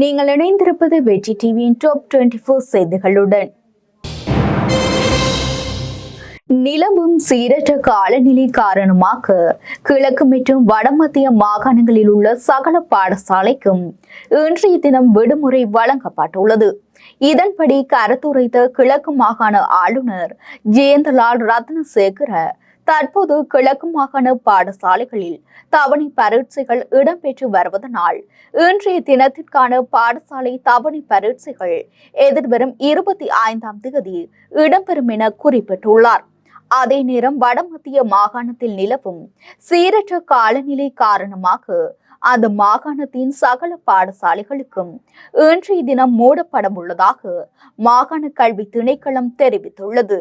நீங்கள் இணைந்திருப்பது வெற்றி டிவியின் டாப் டுவெண்டி ஃபோர் செய்திகளுடன். நிலவும் சீரற்ற காலநிலை காரணமாக கிழக்கு மற்றும் வடமத்திய மாகாணங்களில் உள்ள சகல பாடசாலைக்கும் இன்றைய தினம் விடுமுறை வழங்கப்பட்டுள்ளது. இதன்படி கருத்துரைத்த கிழக்கு மாகாண ஆளுநர் ஜெயந்தலால் ரத்னசேகர தற்போது கிழக்கு மாகாண பாடசாலைகளில் தவணை பரீட்சைகள் இடம்பெற்று வருவதனால் இன்றைய தினத்திற்கான பாடசாலை தவணை பரீட்சைகள் எதிர்வரும் இருபத்தி ஐந்தாம் தேதி இடம்பெறும் என குறிப்பிட்டுள்ளார். அதே நேரம் வடமத்திய மாகாணத்தில் நிலவும் சீரற்ற காலநிலை காரணமாக அந்த மாகாணத்தின் சகல பாடசாலைகளுக்கும் இன்றைய தினம் மூடப்பட உள்ளதாக மாகாண கல்வி திணைக்களம் தெரிவித்துள்ளது.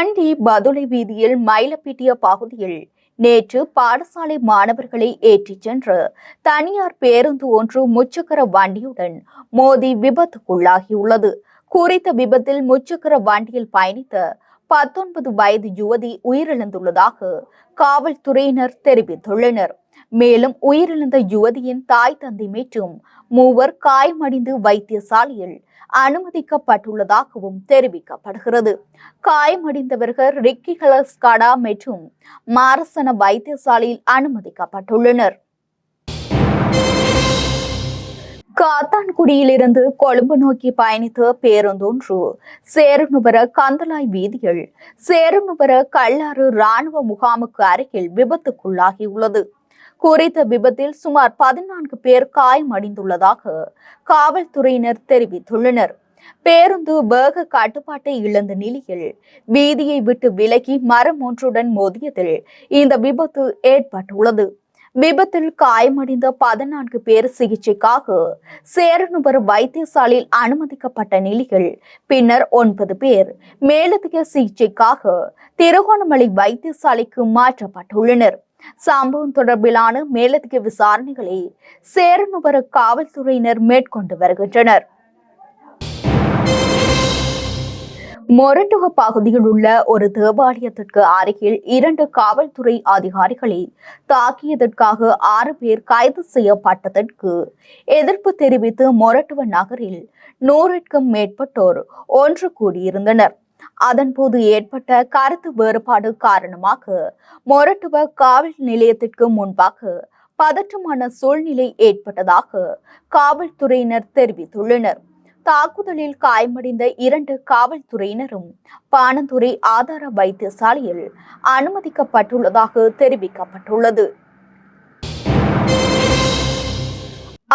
கண்டி பதுளை வீதியில் மயிலப்பீட்டிய பகுதியில் நேற்று பாடசாலை மாணவர்களை ஏற்றிச் சென்று தனியார் பேருந்து ஒன்று முச்சக்கர வண்டியுடன் மோதி விபத்துக்குள்ளாகியுள்ளது. குறித்த விபத்தில் முச்சக்கர வண்டியில் பயணித்த பத்தொன்பது வயது யுவதி உயிரிழந்துள்ளதாக காவல்துறையினர் தெரிவித்துள்ளனர். மேலும் உயிரிழந்த யுவதியின் தாய் தந்தை மற்றும் மூவர் காயமடைந்து வைத்தியசாலையில் அனுமதிக்கப்பட்டுள்ளதாகவும் தெரிவிக்கப்படுகிறது. காயமடைந்தவர்கள் ரிக்கி ஹலஸ்காடா மற்றும் மாரசன வைத்தியசாலையில் அனுமதிக்கப்பட்டுள்ளனர். காத்தான்குடியிலிருந்து கொழும்பு நோக்கி பயணித்த பேருந்தொன்று சேருநுபர கந்தலாய் வீதியில் சேருநுபர கல்லாறு ராணுவ முகாமுக்கு அருகில் விபத்துக்குள்ளாகியுள்ளது. குறித்த விபத்தில் சுமார் பதினான்கு பேர் காயமடைந்துள்ளதாக காவல்துறையினர் தெரிவித்துள்ளனர். பேருந்து வேக கட்டுப்பாட்டை இழந்த நிலையில் வீதியை விட்டு விலகி மரம் ஒன்றுடன் மோதியதில் இந்த விபத்து ஏற்பட்டுள்ளது. விபத்தில் காயமடைந்த பதினான்கு பேர் சிகிச்சைக்காக சேரனுபர் வைத்தியசாலையில் அனுமதிக்கப்பட்ட நிலையில் பின்னர் ஒன்பது பேர் மேலதிக சிகிச்சைக்காக திருகோணமலை வைத்தியசாலைக்கு மாற்றப்பட்டுள்ளனர். சம்பவம் தொடர்பிலான மேலதிக விசாரணைகளை சேரனுபர காவல்துறையினர் மேற்கொண்டு வருகின்றனர். மொரட்டுவ பகுதியில் உள்ள ஒரு தேவாலயத்திற்கு அருகில் இரண்டு காவல்துறை அதிகாரிகளை தாக்கியதற்காக ஆறு பேர் கைது செய்யப்பட்டதற்கு எதிர்ப்பு தெரிவித்து மொரட்டுவ நகரில் நூறுக்கும் மேற்பட்டோர் ஒன்று கூடியிருந்தனர். அதன்போது ஏற்பட்ட கருத்து வேறுபாடு காரணமாக மொரட்டுவ காவல் நிலையத்திற்கு முன்பாக பதற்றமான சூழ்நிலை ஏற்பட்டதாக காவல்துறையினர் தெரிவித்துள்ளனர். தாக்குதலில் காயமடைந்த இரண்டு காவல்துறையினரும் பானந்துறை ஆதார வைத்தியசாலையில் அனுமதிக்கப்பட்டுள்ளதாக தெரிவிக்கப்பட்டுள்ளது.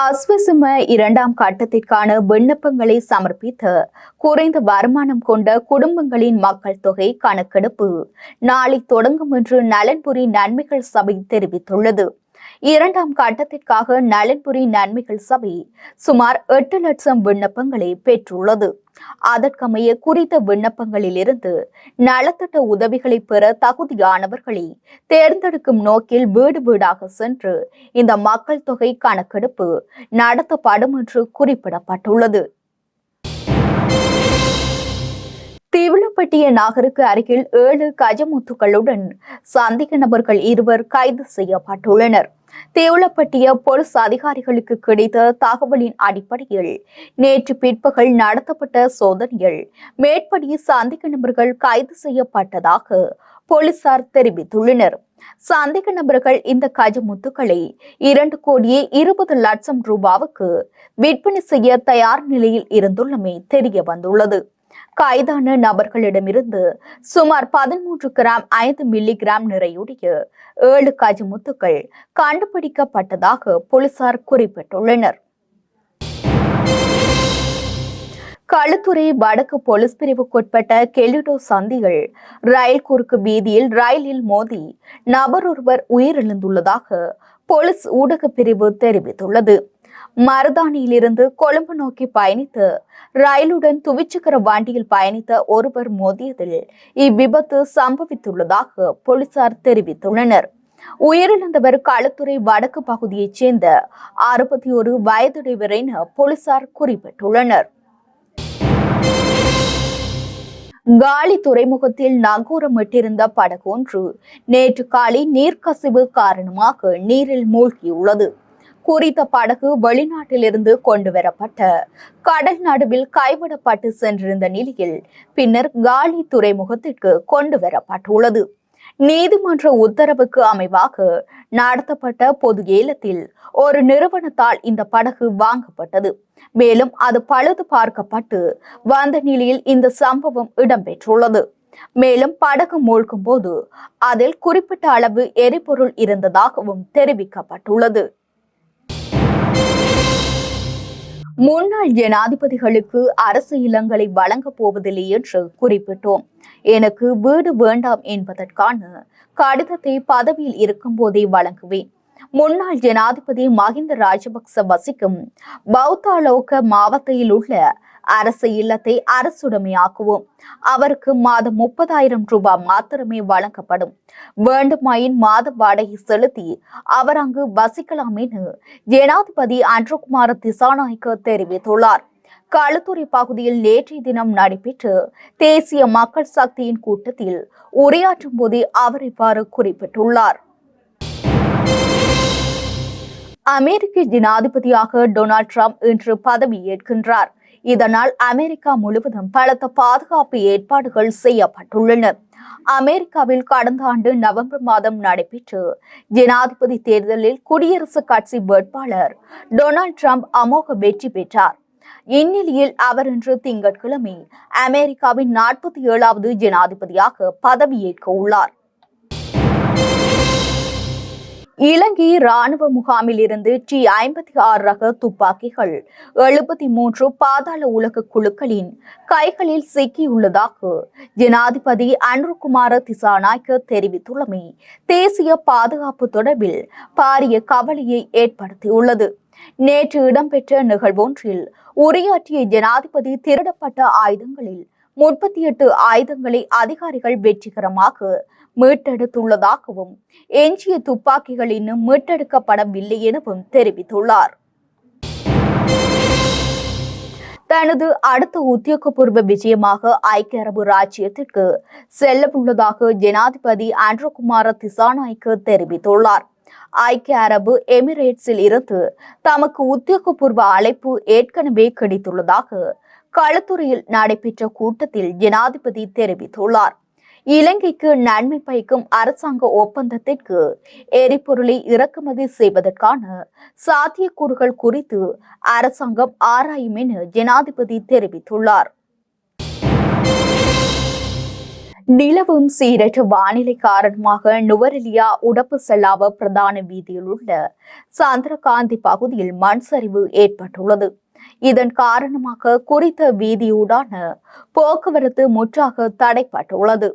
அஸ்வசும இரண்டாம் கட்டத்திற்கான விண்ணப்பங்களை சமர்ப்பித்த குறைந்த வருமானம் கொண்ட குடும்பங்களின் மக்கள் தொகை கணக்கெடுப்பு நாளை தொடங்கும் என்று நலன்புரி நன்மைகள் சபை தெரிவித்துள்ளது. இரண்டாம் கட்டத்திற்காக நலன்புரி நன்மைகள் சபை சுமார் எட்டு லட்சம் விண்ணப்பங்களை பெற்றுள்ளது. அதற்கமைய குறித்த விண்ணப்பங்களில் இருந்து நலத்திட்ட உதவிகளை பெற தகுதியானவர்களை தேர்ந்தெடுக்கும் நோக்கில் வீடு வீடாக சென்று இந்த மக்கள் தொகை கணக்கெடுப்பு நடத்தப்படும் என்று குறிப்பிடப்பட்டுள்ளது. தீவிளப்பட்டிய நகருக்கு அருகில் ஏழு கஜமுத்துக்களுடன் சந்தேக நபர்கள் இருவர் கைது செய்யப்பட்டுள்ளனர். தேவலப்பட்டிய போலீஸ் அதிகாரிகளுக்கு கிடைத்த தகவலின் அடிப்படையில் நேற்று பிற்பகல் நடத்தப்பட்ட சோதனையில் மேற்படி சந்தேக நபர்கள் கைது செய்யப்பட்டதாக போலீசார் தெரிவித்துள்ளனர். சந்தேக நபர்கள் இந்த கஜமுத்துக்களை இரண்டு கோடியே இருபது லட்சம் ரூபாவுக்கு விற்பனை செய்ய தயார் நிலையில் இருந்துள்ளமை தெரிய வந்துள்ளது கைதான நபர்களிடமிருந்து சுமார் பதிமூன்று கிராம் ஐந்து மில்லி கிராம் நிறையுடைய ஏழு கஜமுத்துக்கள் கண்டுபிடிக்கப்பட்டதாக போலீசார் குறிப்பிட்டுள்ளனர். களுத்துறை வடக்கு போலீஸ் பிரிவுக்குட்பட்ட கெலிடோ சந்திகள் ரயில் குறுக்கு வீதியில் ரயிலில் மோதி நபர் ஒருவர் உயிரிழந்துள்ளதாக போலீஸ் ஊடக பிரிவு தெரிவித்துள்ளது. மருதானியிலிருந்து கொழும்பு நோக்கி பயணித்து ரயிலுடன் துவிச்சக்கர வண்டியில் பயணித்த ஒருவர் மோதியதில் இவ்விபத்து சம்பவித்துள்ளதாக போலீசார் தெரிவித்துள்ளனர். உயிரிழந்தவர் களுத்துறை வடக்கு பகுதியைச் சேர்ந்த அறுபத்தி ஒரு வயதுடையவர் என போலீசார் குறிப்பிட்டுள்ளனர். காலி துறைமுகத்தில் நங்கூரமிட்டிருந்த படகு ஒன்று நேற்று காலை நீர்க்கசிவு காரணமாக நீரில் மூழ்கியுள்ளது. குறித்த படகு வெளிநாட்டிலிருந்து கொண்டு வரப்பட்ட. கடல் நடுவில் கைவிடப்பட்டு சென்றிருந்த நிலையில் பின்னர் காலி துறைமுகத்திற்கு கொண்டு வரப்பட்டுள்ளது. நீதிமன்ற உத்தரவுக்கு அமைவாக நடத்தப்பட்ட பொது ஏலத்தில் ஒரு நிறுவனத்தால் இந்த படகு வாங்கப்பட்டது. மேலும் அது பழுது பார்க்கப்பட்டு வந்த நிலையில் இந்த சம்பவம் இடம்பெற்றுள்ளது. மேலும் படகு மூழ்கும் போது அதில் குறிப்பிட்ட அளவு எரிபொருள் இருந்ததாகவும் தெரிவிக்கப்பட்டுள்ளது. முன்னாள் ஜனாதிபதிகளுக்கு அரசு இல்லங்களை வழங்கப் போவதில்லை என்று குறிப்பிட்டோம். எனக்கு வீடு வேண்டாம் என்பதற்கான கடிதத்தை பதவியில் இருக்கும்போதே வழங்குவேன். முன்னாள் ஜனாதிபதி மஹிந்த ராஜபக்ச வசிக்கும் பௌத்தாலோக மாவட்டத்தில் உள்ள அரசு இல்லத்தை அரசுடைமையாக்குவோம். அவருக்கு மாதம் முப்பதாயிரம் ரூபாய் மாத்திரமே வழங்கப்படும். வேண்டுமாயின் மாத வாடகை செலுத்தி அவர் அங்கு வசிக்கலாம் என ஜனாதிபதி அன்றகுமார திசாநாயக்க தெரிவித்துள்ளார். களுத்துறை பகுதியில் நேற்றைய தினம் நடைபெற்ற தேசிய மக்கள் சக்தியின் கூட்டத்தில் உரையாற்றும் போதே அவர் இவ்வாறு குறிப்பிட்டுள்ளார். அமெரிக்க ஜனாதிபதியாக டொனால்ட் ட்ரம்ப் இன்று பதவியேற்கின்றார் இதனால் அமெரிக்கா முழுவதும் பலத்த பாதுகாப்பு ஏற்பாடுகள் செய்யப்பட்டுள்ளன. அமெரிக்காவில் கடந்த ஆண்டு நவம்பர் மாதம் நடைபெற்ற ஜனாதிபதி தேர்தலில் குடியரசுக் கட்சி வேட்பாளர் டொனால்ட் ட்ரம்ப் அமோக வெற்றி பெற்றார். இந்நிலையில் அவர் இன்று திங்கட்கிழமை அமெரிக்காவின் நாற்பத்தி ஏழாவது ஜனாதிபதியாக பதவியேற்க உள்ளார். இலங்கை ராணுவ முகாமில் இருந்து டி ஐம்பத்தி ஆறு ரக துப்பாக்கிகள் எழுபத்தி மூன்று பாதாள உலக குழுக்களின் கைகளில் சிக்கியுள்ளதாக ஜனாதிபதி அன்ருகுமார திசாநாயக்க தெரிவித்துள்ளமை தேசிய பாதுகாப்பு தொடர்பில் பாரிய கவலையை ஏற்படுத்தியுள்ளது. நேற்று இடம்பெற்ற நிகழ்வொன்றில் உரையாற்றிய ஜனாதிபதி திருடப்பட்ட ஆயுதங்களில் முப்பத்தி எட்டு ஆயுதங்களை அதிகாரிகள் வெற்றிகரமாக மீட்டெடுத்துள்ளதாகவும் எஞ்சிய துப்பாக்கிகள் இன்னும் மீட்டெடுக்கப்படவில்லை எனவும் தெரிவித்துள்ளார். தனது அடுத்த உத்தியோகபூர்வ விஜயமாக ஐக்கிய அரபு ராஜ்யத்திற்கு செல்லவுள்ளதாக ஜனாதிபதி ஆண்ட்ரோகுமார திசாநாய்க்கு தெரிவித்துள்ளார். ஐக்கிய அரபு எமிரேட்ஸில் இருந்து தமக்கு உத்தியோகபூர்வ அழைப்பு ஏற்கனவே கிடைத்துள்ளதாக களத்துறையில் நடைபெற்ற கூட்டத்தில் ஜனாதிபதி தெரிவித்துள்ளார். இலங்கைக்கு நன்மை பயக்கும் அரசாங்க ஒப்பந்தத்திற்கு எரிபொருளை இறக்குமதி செய்வதற்கான சாத்தியக்கூறுகள் குறித்து அரசாங்கம் ஆராயும் என ஜனாதிபதி தெரிவித்துள்ளார். நிலவும் சீரற்ற வானிலை காரணமாக நுவரெலியா உடப்பு செல்லாவ பிரதான வீதியில் உள்ள சந்திரகாந்தி பகுதியில் மண் சரிவு ஏற்பட்டுள்ளது. இதன் காரணமாக குறித்த வீதியூடான போக்குவரத்து முற்றாக தடைப்பட்டுள்ளது.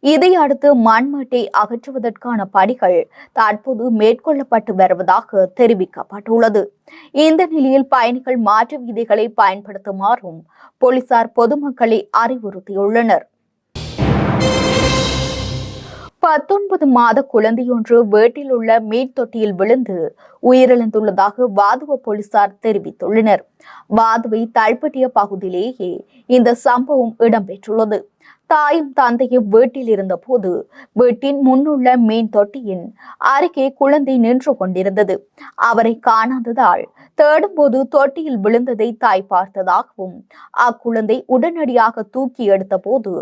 இதையடுத்து மண்மட்டை அகற்றுவதற்கான பணிகள் தற்போது மேற்கொள்ளப்பட்டு வருவதாக தெரிவிக்கப்பட்டுள்ளது. இந்த நிலையில் பயணிகள் மாற்று வீதிகளை பயன்படுத்துமாறும் போலீசார் பொதுமக்களை அறிவுறுத்தியுள்ளனர். பத்தொன்பது மாத குழந்தையொன்று வீட்டில் உள்ள மீன் தொட்டியில் விழுந்து உயிரிழந்துள்ளதாக வாதுவ போலீசார் தெரிவித்துள்ளனர். வாதுவை தள்பட்டிய பகுதியிலேயே இந்த சம்பவம் இடம்பெற்றுள்ளது. தாயும் தந்தையும் வீட்டில் இருந்தபோது வீட்டின் முன்னுள்ள மீன் தொட்டியின் அருகே குழந்தை நின்று கொண்டிருந்தது. அவரை காணாததால் தேடும்போது தொட்டியில் விழுந்ததை தாய் பார்த்ததாகவும் அக்குழந்தை உடனடியாக தூக்கி எடுத்த போது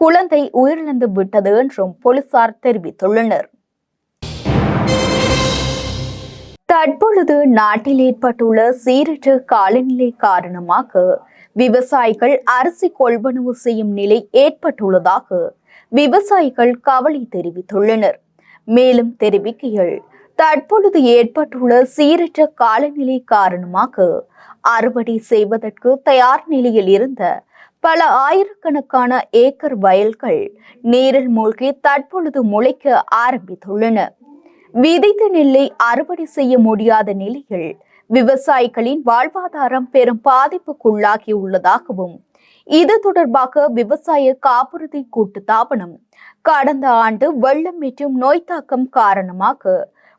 குழந்தை உயிரிழந்து விட்டது என்றும் போலீசார் தெரிவித்துள்ளனர். தற்பொழுது நாட்டில் ஏற்பட்டுள்ள சீரற்ற காலநிலை காரணமாக விவசாயிகள் அரிசி கொள்வனவு செய்யும் நிலை ஏற்பட்டுள்ளதாக விவசாயிகள் கவலை தெரிவித்துள்ளனர். மேலும் தெரிவிக்கையில் தற்பொழுது ஏற்பட்டுள்ள சீரற்ற காலநிலை காரணமாக அறுவடை செய்வதற்கு தயார் நிலையில் இருந்த பல ஆயிரக்கணக்கான ஏக்கர் வயல்கள் நீரில் மூழ்கி தற்பொழுது முளைக்க ஆரம்பித்துள்ளன. விதைத்த நெல்லை அறுவடை செய்ய முடியாத நிலையில் விவசாயிகளின் வாழ்வாதாரம் பெரும் பாதிப்புக்குள்ளாகி உள்ளதாகவும் இது தொடர்பாக விவசாய காப்புறுதி கூட்டுத்தாபனம் கடந்த ஆண்டு வெள்ளம் மற்றும் நோய் தாக்கம் காரணமாக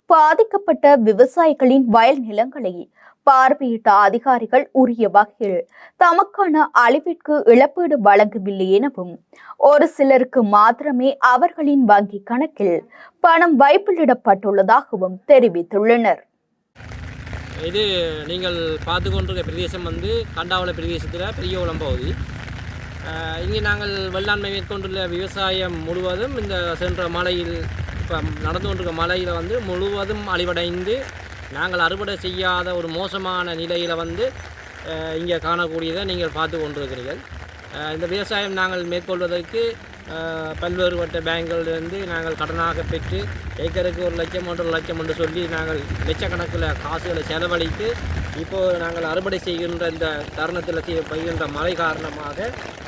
பாதிக்கப்பட்ட விவசாயிகளின் வயல் நிலங்களை பார்வையிட்ட அதிகாரிகள் உரிய வகையில் தமக்கான அழிவிற்கு இழப்பீடு வழங்கவில்லை எனவும் ஒரு சிலருக்கு மாத்திரமே அவர்களின் வங்கி கணக்கில் பணம் வைப்பிலிடப்பட்டுள்ளதாகவும் தெரிவித்துள்ளனர். இது நீங்கள் பார்த்து கொண்டிருக்க பிரதேசம் வந்து கண்டாவள பிரதேசத்தில் பெரிய உளம்பகுதி இங்கே நாங்கள் வெள்ளாண்மை மேற்கொண்டுள்ள விவசாயம் முழுவதும் இந்த சென்ற மழையில் இப்போ நடந்து கொண்டிருக்க மழையில் வந்து முழுவதும் அழிவடைந்து நாங்கள் அறுவடை செய்யாத ஒரு மோசமான நிலையில் வந்து இங்கே காணக்கூடியதை நீங்கள் பார்த்து கொண்டிருக்கிறீர்கள். இந்த விவசாயம் நாங்கள் மேற்கொள்வதற்கு பல்வேறுபட்ட வந்து நாங்கள் கடனாக பெற்று ஏக்கருக்கு ஒரு லட்சம் ஒன்றரை லட்சம் என்று சொல்லி நாங்கள் லட்சக்கணக்கில் காசுகளை செலவழித்து இப்போது நாங்கள் அறுவடை செய்கின்ற இந்த தருணத்தில் செய்ய பெய்கின்ற மழை காரணமாக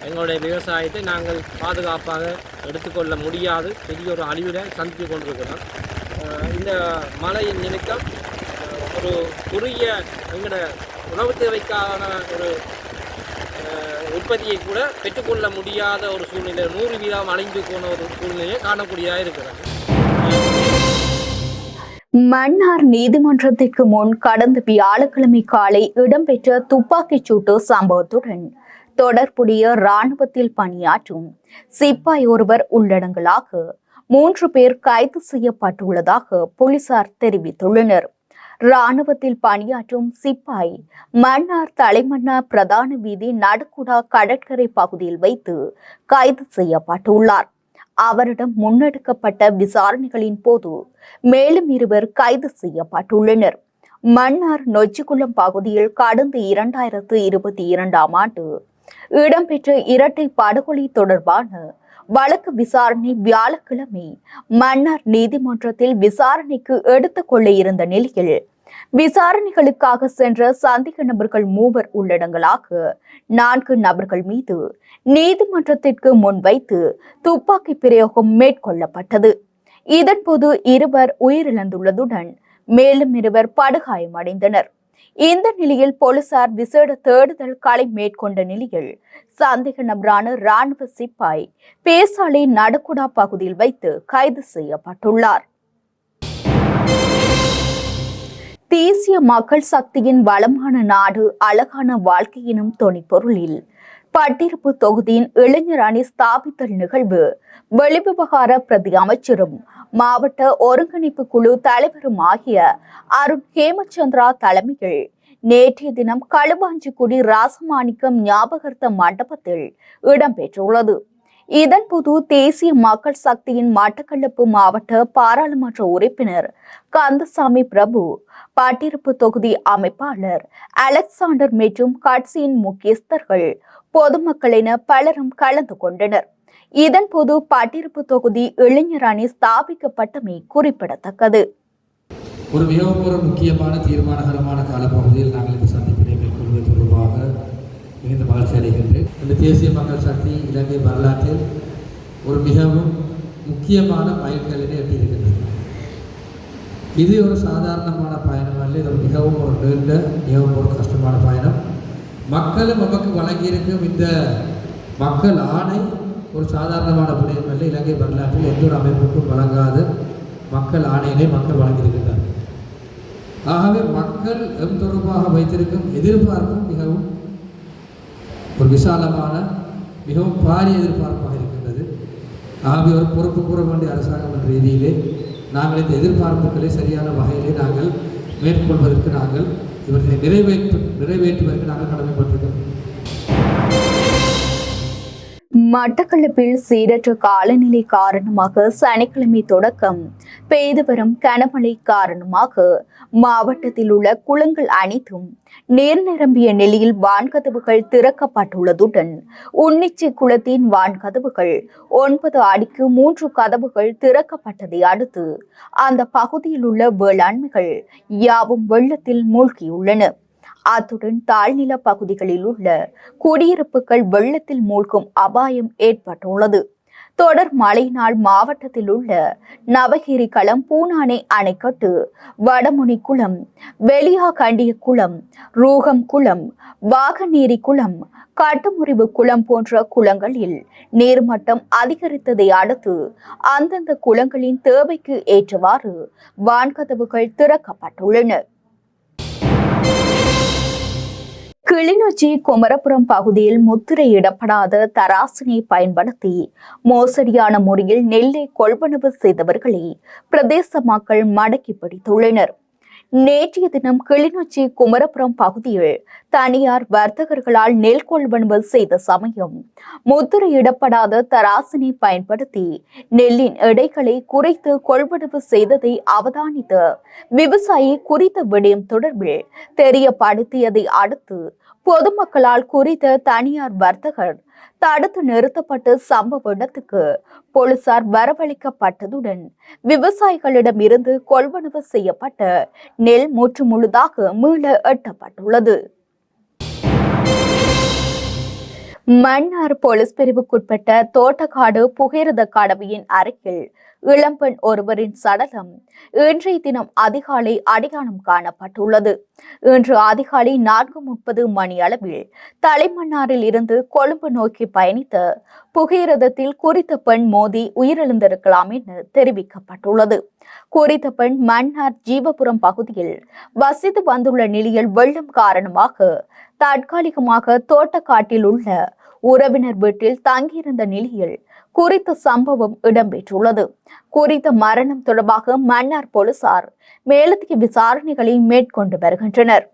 எங்களுடைய விவசாயத்தை நாங்கள் பாதுகாப்பாக எடுத்துக்கொள்ள முடியாது. பெரிய ஒரு அழிவில் சந்தித்து கொண்டிருக்கிறோம். இந்த மழையின் நிமித்தம் ஒரு குறுகிய எங்களோட உணவு தேவைக்கான ஒரு உற்பத்தியை கூட பெற்றுக்கொள்ள முடியாத ஒரு சூழ்நிலை நூறு வீதம் அழிந்து போன ஒரு சூழ்நிலையை காணக்கூடியதாக இருக்கிறது. மன்னார் நீதிமன்றத்திற்கு முன் கடந்த வியாழக்கிழமை காலை இடம்பெற்ற துப்பாக்கிச் சூட்டு சம்பவத்துடன் தொடர்புடைய இராணுவத்தில் பணியாற்றும் சிப்பாய் ஒருவர் உள்ளடங்கலாக மூன்று பேர் கைது செய்யப்பட்டுள்ளதாக போலீசார் தெரிவித்துள்ளனர். இராணுவத்தில் பணியாற்றும் சிப்பாய் மன்னார் தலைமன்னார் பிரதான வீதி நடுக்குடா கடற்கரை பகுதியில் வைத்து கைது செய்யப்பட்டுள்ளார். அவரிடம் முன்னெடுக்கப்பட்ட விசாரணைகளின் போது மேலும் இருவர் கைது செய்யப்பட்டுள்ளனர். மன்னார் நொச்சிக்குளம் பகுதியில் கடந்த இரண்டாயிரத்து இருபத்தி இரண்டாம் ஆண்டு இடம்பெற்ற இரட்டை படுகொலை தொடர்பான வழக்கு விசாரணை வியாழக்கிழமை. மன்னார் நீதிமன்றத்தில் விசாரணைக்கு எடுத்துக் கொள்ள இருந்த நிலையில் விசாரணைகளுக்காக சென்ற சந்தேக நபர்கள் மூவர் உள்ளடங்களாக நான்கு நபர்கள் மீது நீதிமன்றத்திற்கு முன்வைத்து துப்பாக்கி பிரயோகம் மேற்கொள்ளப்பட்டது. இதன்போது இருவர் உயிரிழந்துள்ளதுடன் மேலும் இருவர் படுகாயமடைந்தனர். இந்த நிலையில் போலீசார் விசேட தேடுதல் களை மேற்கொண்ட நிலையில் சந்தேக நபரான ராணுவ சிப்பாய் பேசாலை நடுக்குடா பகுதியில் வைத்து கைது செய்யப்பட்டுள்ளார். தேசிய மக்கள் சக்தியின் வளமான நாடு அழகான வாழ்க்கையினும் துணிப்பொருளில் பட்டிருப்பு தொகுதியின் இளைஞர் அணி ஸ்தாபித்தல் நிகழ்வு வெளிவிவகார பிரதி அமைச்சரும் மாவட்ட ஒருங்கிணைப்பு குழு தலைவரும் ஆகிய அருண் ஹேமச்சந்திரா தலைமையில் நேற்றைய தினம் களுவாஞ்சிக்குடி ராசமாணிக்கம் ஞாபகார்த்த மண்டபத்தில் இடம்பெற்றுள்ளது. இதன்போது தேசிய மக்கள் சக்தியின் மட்டக்களப்பு மாவட்ட பாராளுமன்ற உறுப்பினர் கந்தசாமி பிரபு பட்டிருப்பு தொகுதி அமைப்பாளர் அலெக்சாண்டர் மற்றும் கட்சியின் முக்கியஸ்தர்கள் பொதுமக்கள் என பலரும் கலந்து கொண்டனர். இதன்போது பட்டிருப்பு தொகுதி இளைஞர் அணி ஸ்தாபிக்கப்பட்டமை குறிப்பிடத்தக்கது. ஒரு மிகவும் ஒரு முக்கியமான தீர்மானகரமான காலப்பகுதியில் நாங்கள் இந்த சந்திப்பினை மேற்கொள்வது தொடர்பாக மிகுந்த மகிழ்ச்சி அடைகின்றேன். இந்த தேசிய மக்கள் சக்தி இலங்கை வரலாற்றில் ஒரு மிகவும் முக்கியமான மைல்கல்லினை எட்டியிருக்கின்றது. இது ஒரு சாதாரணமான பயணம் அல்ல இது மிகவும் ஒரு நீண்ட மிகவும் ஒரு கஷ்டமான பயணம். மக்களும் நமக்கு வழங்கியிருக்கும் இந்த மக்கள் ஆணை ஒரு சாதாரணமான விடயம் அல்ல. இலங்கை வரலாற்றில் எந்த ஒரு அமைப்புக்கும் வழங்காத. மக்கள் ஆணையினை மக்கள் வழங்கியிருக்கின்றனர் ஆகவே மக்கள் எம் தொடர்பாக வைத்திருக்கும் எதிர்பார்ப்பும் மிகவும் ஒரு விசாலமான மிகவும் பாரிய எதிர்பார்ப்பாக இருக்கின்றது. ஆகவே ஒரு பொறுப்பு கூற வேண்டிய அரசாங்கம் என்ற ரீதியிலே நாங்கள் இந்த எதிர்பார்ப்புகளை சரியான வகையிலே நாங்கள் மேற்கொள்வதற்கு நாங்கள் இவற்றை நிறைவேற்று நிறைவேற்றுவதற்கு நாங்கள் கடமைப்பட்டிருக்கிறோம். மட்டக்களப்பில் சீரற்ற காலநிலை காரணமாக சனிக்கிழமை தொடக்கம். பெய்து வரும் கனமழை காரணமாக மாவட்டத்தில் உள்ள குளங்கள் அனைத்தும் நீர் நிரம்பிய நிலையில் வான்கதவுகள் திறக்கப்பட்டுள்ளதுடன் உன்னிச்சி குளத்தின் வான்கதவுகள் ஒன்பது அடிக்கு மூன்று கதவுகள் திறக்கப்பட்டதை அடுத்து அந்த பகுதியில் உள்ள வேளாண்மைகள் யாவும் வெள்ளத்தில் மூழ்கியுள்ளன. அத்துடன் தாழ்நில பகுதிகளில் உள்ள குடியிருப்புகள் வெள்ளத்தில் மூழ்கும் அபாயம் ஏற்பட்டுள்ளது. தொடர் மழையினால் மாவட்டத்தில் உள்ள நவகிரி களம் பூனானை அணைக்கட்டு வடமுனி குளம் வெளியாகண்டிய குளம் ரூகம் குளம் வாகநேரி குளம் கட்டுமுறிவு குளம் போன்ற குளங்களில் நீர்மட்டம் அதிகரித்ததை அடுத்து அந்தந்த குளங்களின் தேவைக்கு ஏற்றவாறு வான்கதவுகள் திறக்கப்பட்டுள்ளன. கிளிநொச்சி குமரபுரம் பகுதியில் முத்திரையிடப்படாத தராசினை பயன்படுத்தி மோசடியான முறையில் நெல்லை கொள்வனவு செய்தவர்களை பிரதேச மக்கள் மடக்கி பிடித்துள்ளனர். நேற்றைய தினம் கிளிநொச்சி குமரபுரம் பகுதியில் தனியார் வர்த்தகர்களால் நெல் கொள்வனவு செய்த சமயம் முத்திரையிடப்படாத தராசினை பயன்படுத்தி நெல்லின் எடைகளை குறைத்து கொள்வனவு செய்ததை அவதானித்த விவசாயி குறித்த விடயம் தொடர்பில் தெரியப்படுத்தியதை அடுத்து பொதுமக்களால் குறித்த தனியார் வர்த்தகர் தடுத்து நிறுத்தப்பட்ட சம்பவ இடத்துக்கு போலீசார் வரவழைக்கப்பட்டதுடன் விவசாயிகளிடம் இருந்து கொள்வனவு செய்யப்பட்ட நெல் மூற்று முழுதாக மீள எட்டப்பட்டுள்ளது. மன்னார் போலீஸ் பிரிவுக்குட்பட்ட தோட்டக்காடு புகையிரத கடவையின் அருகில் இளம்பெண் ஒருவரின் சடலம் இன்றைய தினம் அதிகாலை அடையாளம் காணப்பட்டுள்ளது. இன்று அதிகாலை நான்கு முப்பது மணி அளவில் தலைமன்னாரில் இருந்து கொழும்பு நோக்கி பயணித்த புகையிரதத்தில் குறித்த பெண் மோதி உயிரிழந்திருக்கலாம் என தெரிவிக்கப்பட்டுள்ளது. குறித்த பெண் மன்னார் ஜீவபுரம் பகுதியில் வசித்து வந்துள்ள நிலையில் வெள்ளம் காரணமாக தற்காலிகமாக தோட்டக்காட்டில் உள்ள உறவினர் வீட்டில் தங்கியிருந்த நிலையில் குறித்த சம்பவம் இடம்பெற்றுள்ளது. குறித்த மரணம் தொடர்பாக மன்னார் போலீசார் மேலதிக விசாரணைகளை மேற்கொண்டு வருகின்றனர்.